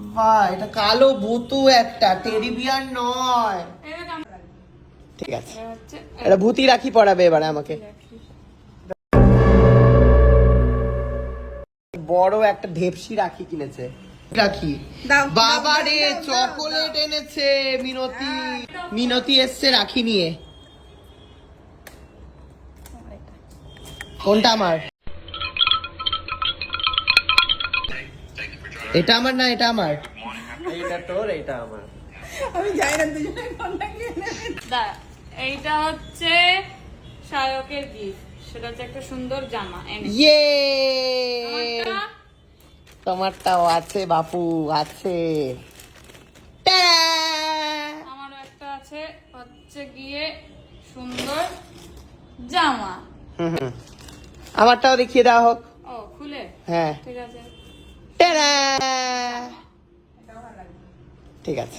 বাহ এটা কালো ভুতু একটা টেডি বিয়ার নয়? ঠিক আছে। এটা ভূতি রাখি পড়াবে এবারে আমাকে। বড় একটা ঢেপসি রাখি কিনেছে। রাখি। বাবা রে চকোলেট এনেছে মিনতি। মিনতি এসছে রাখি নিয়ে। কোনটা আমার? এটা আমার না এটা আমার? এইটা তোর এইটা আমার। আমি জানি না দুজনে কোনটা। দাঁড়া, এইটা হচ্ছে শায়কের গিফট সেটা হচ্ছে একটা সুন্দর জামা এনে ইয়ে তোমারটাও আছে বাপু আছে। আমারও একটা আছে হচ্ছে গিয়ে সুন্দর জামা। হুম হুম। আমারটাও দেখিয়ে দেওয়া হোক। ও খুলে? হ্যাঁ। ঠিক আছে। ঠিক আছে।